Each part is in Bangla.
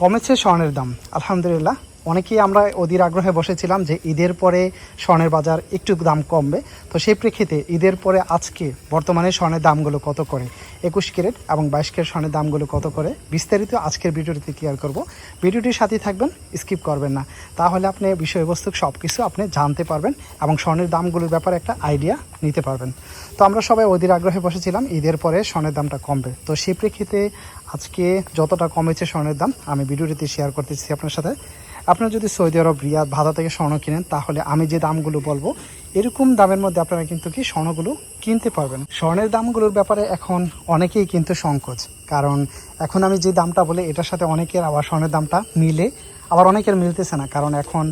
কমেছে স্বর্ণের দাম আলহামদুলিল্লাহ। অনেকেই আমরা অধীর আগ্রহে বসেছিলাম যে ঈদের পরে স্বর্ণের বাজার একটু দাম কমবে। তো সেই প্রেক্ষিতে ঈদের পরে আজকে বর্তমানে স্বর্ণের দামগুলো কত করে? একুশ ক্যারেট এবং বাইশ ক্যারেট স্বর্ণের দামগুলো কত করে? বিস্তারিত আজকের ভিডিওটিতে ক্লিয়ার করব। ভিডিওটির সাথেই থাকবেন, স্কিপ করবেন না। তাহলে আপনি বিষয়বস্তু সব কিছু আপনি জানতে পারবেন এবং স্বর্ণের দামগুলোর ব্যাপারে একটা আইডিয়া নিতে পারবেন। তো আমরা সবাই অধীর আগ্রহে বসেছিলাম ঈদের পরে স্বর্ণের দামটা কমবে। তো সেই প্রেক্ষিতে আজকে যতটা কমেছে স্বর্ণের দাম, আমি ভিডিওটিতে শেয়ার করতেছি আপনার সাথে। আপনারা যদি সৌদি আরব, রিয়াদ, ভাদা থেকে স্বর্ণ কিনেন, তাহলে আমি যে দামগুলো বলব, এরকম দামের মধ্যে আপনারা কিন্তু কি স্বর্ণগুলো কিনতে পারবেন। স্বর্ণের দামগুলোর ব্যাপারে এখন অনেকেই কিন্তু সংকোচ, কারণ এখন আমি যে দামটা বলি, এটার সাথে অনেকের আবার স্বর্ণের দামটা মিলে, আবার অনেকের মিলতেছে না, কারণ এখন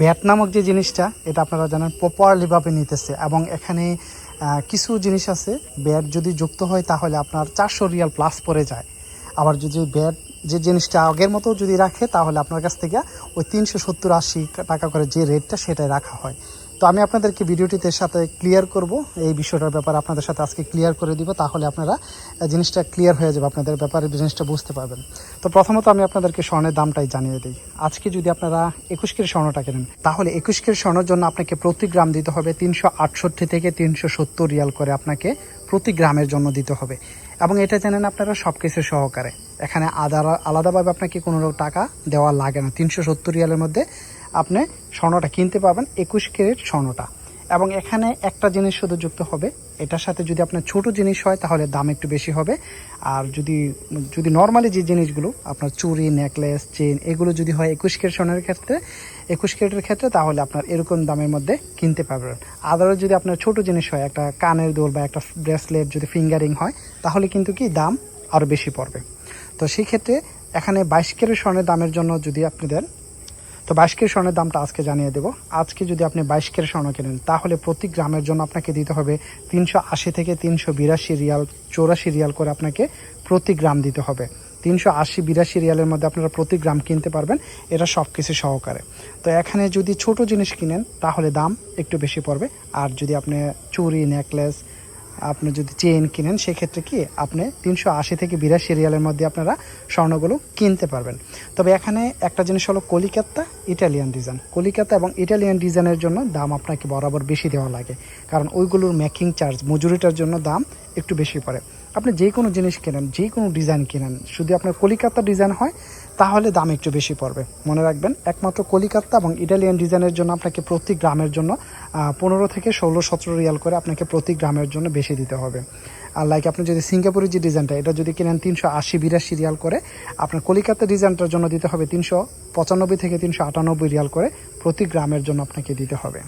ব্যাট নামক যে জিনিসটা, এটা আপনারা জানেন, প্রপারলিভাবে নিতেছে, এবং এখানে কিছু জিনিস আছে ব্যাট যদি যুক্ত হয়, তাহলে আপনার চারশো রিয়াল প্লাস পড়ে যায়। আবার যদি ব্যাট যে জিনিসটা আগের মতো যদি রাখে, তাহলে আপনার কাছ থেকে ওই তিনশো সত্তর আশি টাকা করে যে রেটটা সেটাই রাখা হয়। তো আমি আপনাদেরকে ভিডিওটিতে সাথে ক্লিয়ার করব। এই বিষয়টার ব্যাপারে আপনাদের সাথে আজকে ক্লিয়ার করে দিব, তাহলে আপনারা জিনিসটা ক্লিয়ার হয়ে যাবে, আপনাদের ব্যাপারে জিনিসটা বুঝতে পারবেন। তো প্রথমত আমি আপনাদেরকে স্বর্ণের দামটাই জানিয়ে দিই। আজকে যদি আপনারা একুশ কের স্বর্ণটা কেনেন, তাহলে একুশ কের স্বর্ণের জন্য আপনাকে প্রতি গ্রাম দিতে হবে তিনশো আটষট্টি থেকে তিনশো সত্তর রিয়াল করে আপনাকে প্রতি গ্রামের জন্য দিতে হবে। এবং এটা জানেন আপনারা সব কিছু সহকারে। এখানে আদা আলাদাভাবে আপনাকে কোনো টাকা দেওয়া লাগে না। তিনশো সত্তর রিয়ালের মধ্যে আপনি স্বর্ণটা কিনতে পাবেন একুশ ক্যারেট স্বর্ণটা। এবং এখানে একটা জিনিস শুধু যুক্ত হবে। এটার সাথে যদি আপনার ছোট জিনিস হয়, তাহলে দাম একটু বেশি হবে। আর যদি যদি নর্মালি যে জিনিসগুলো, আপনার চুরি নেকলেস চেন এগুলো যদি হয় একুশ স্বর্ণের ক্ষেত্রে, একুশ ক্যারেটের ক্ষেত্রে, তাহলে আপনার এরকম দামের মধ্যে কিনতে পারবেন। আদারও যদি আপনার ছোট জিনিস হয়, একটা কানের দোল বা একটা ব্রেসলেট যদি ফিঙ্গারিং হয়, তাহলে কিন্তু কি দাম আরও বেশি পড়বে। তো সেই ক্ষেত্রে এখানে বাইশ ক্যারেট স্বর্ণের দামের জন্য যদি আপনি দেন তো বাইশ কের স্বর্ণের দামটা আজকে জানিয়ে দেবো। আজকে যদি আপনি বাইশ কের স্বর্ণ কেনেন, তাহলে প্রতি গ্রামের জন্য আপনাকে দিতে হবে তিনশো আশি থেকে তিনশো বিরাশি রিয়াল, চৌরাশি রিয়াল করে আপনাকে প্রতি গ্রাম দিতে হবে। তিনশো আশি বিরাশি রিয়ালের মধ্যে আপনারা প্রতি গ্রাম কিনতে পারবেন, এটা সব কিছু সহকারে। তো এখানে যদি ছোট জিনিস কিনেন, তাহলে দাম একটু বেশি পড়বে। আর যদি আপনি চুরি নেকলেস আপনি যদি চেইন কিনেন, সেক্ষেত্রে কি আপনি তিনশো আশি থেকে বিরাশি রিয়ালের মধ্যে আপনারা স্বর্ণগুলো কিনতে পারবেন। তবে এখানে একটা জিনিস হলো কলিকাতা, ইটালিয়ান ডিজাইন কলিকাতা এবং ইটালিয়ান ডিজাইনের জন্য দাম আপনাকে বরাবর বেশি দেওয়া লাগে। কারণ ওইগুলোর মেকিং চার্জ মজুরিটার জন্য দাম একটু বেশি পড়ে। আপনি যে কোনো জিনিস কেনেন, যে কোনো ডিজাইন কেনেন, যদি আপনার কলিকাতা ডিজাইন হয়, তাহলে দাম একটু বেশি পড়বে। মনে রাখবেন, একমাত্র কলিকাতা এবং ইটালিয়ান ডিজাইনের জন্য আপনাকে প্রতি গ্রামের জন্য পনেরো থেকে ষোলো, সতেরো রিয়াল করে আপনাকে প্রতি গ্রামের জন্য বেশি দিতে হবে। আর লাইক আপনি যদি সিঙ্গাপুরের যে ডিজাইনটা এটা যদি কেনেন তিনশো আশি, বিরাশি রিয়াল করে, আপনার কলিকাতা ডিজাইনটার জন্য দিতে হবে তিনশো পঁচানব্বই থেকে তিনশো আটানব্বই রিয়াল করে প্রতি গ্রামের জন্য আপনাকে দিতে হবে।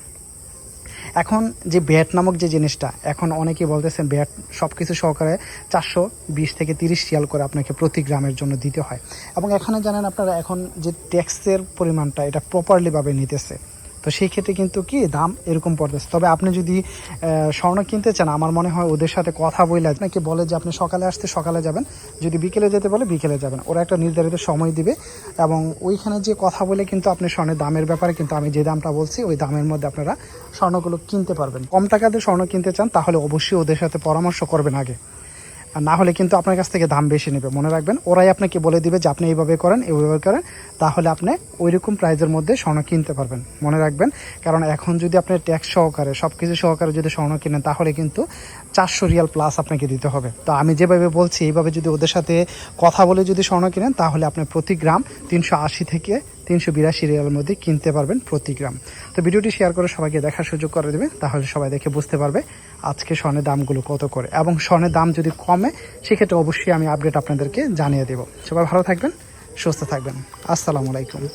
এখন যে ব্যাট নামক যে জিনিসটা, এখন অনেকে বলতেছেন ব্যাট সব কিছু সহকারে চারশো বিশ থেকে তিরিশ শিয়াল করে আপনাকে প্রতি গ্রামের জন্য দিতে হয়। এবং এখানে জানেন আপনারা, এখন যে ট্যাক্সের পরিমাণটা এটা প্রপারলিভাবে নিতেছে। তো সেই ক্ষেত্রে কিন্তু কি দাম এরকম পড়তেছে। তবে আপনি যদি স্বর্ণ কিনতে চান, আমার মনে হয় ওদের সাথে কথা বলে নাকি বলে যে আপনি সকালে আসতে সকালে যাবেন, যদি বিকেলে যেতে বলে বিকেলে যাবেন। ওরা একটা নির্ধারিত সময় দিবে এবং ওইখানে যে কথা বলে কিন্তু আপনি স্বর্ণের দামের ব্যাপারে কিন্তু আমি যে দামটা বলছি, ওই দামের মধ্যে আপনারা স্বর্ণগুলো কিনতে পারবেন। কম টাকাতে স্বর্ণ কিনতে চান, তাহলে অবশ্যই ওদের সাথে পরামর্শ করবেন আগে। আর না হলে কিন্তু আপনার কাছ থেকে দাম বেশি নেবে। মনে রাখবেন, ওরাই আপনাকে বলে দিবে যে আপনি এইভাবে করেন এইভাবে করেন, তাহলে আপনি ওই রকম প্রাইজের মধ্যে স্বর্ণ কিনতে পারবেন। মনে রাখবেন, কারণ এখন যদি আপনি ট্যাক্স সহকারে সব কিছু সহকারে যদি স্বর্ণ কিনেন, তাহলে কিন্তু চারশো রিয়াল প্লাস আপনাকে দিতে হবে। তো আমি যেভাবে বলছি, এইভাবে যদি ওদের সাথে কথা বলে যদি স্বর্ণ কিনেন, তাহলে আপনি প্রতি গ্রাম তিনশো আশি থেকে তিনশো বিরাশি রিয়ালের মধ্যে কিনতে পারবেন প্রতি গ্রাম। তো ভিডিওটি শেয়ার করে সবাইকে দেখার সুযোগ করে দেবে, তাহলে সবাই দেখে বুঝতে পারবে আজকে স্বর্ণের দামগুলো কত করে। এবং স্বর্ণের দাম যদি কমে, সেক্ষেত্রে অবশ্যই আমি আপডেট আপনাদেরকে জানিয়ে দেবো। সবাই ভালো থাকবেন, সুস্থ থাকবেন। আসসালামু আলাইকুম।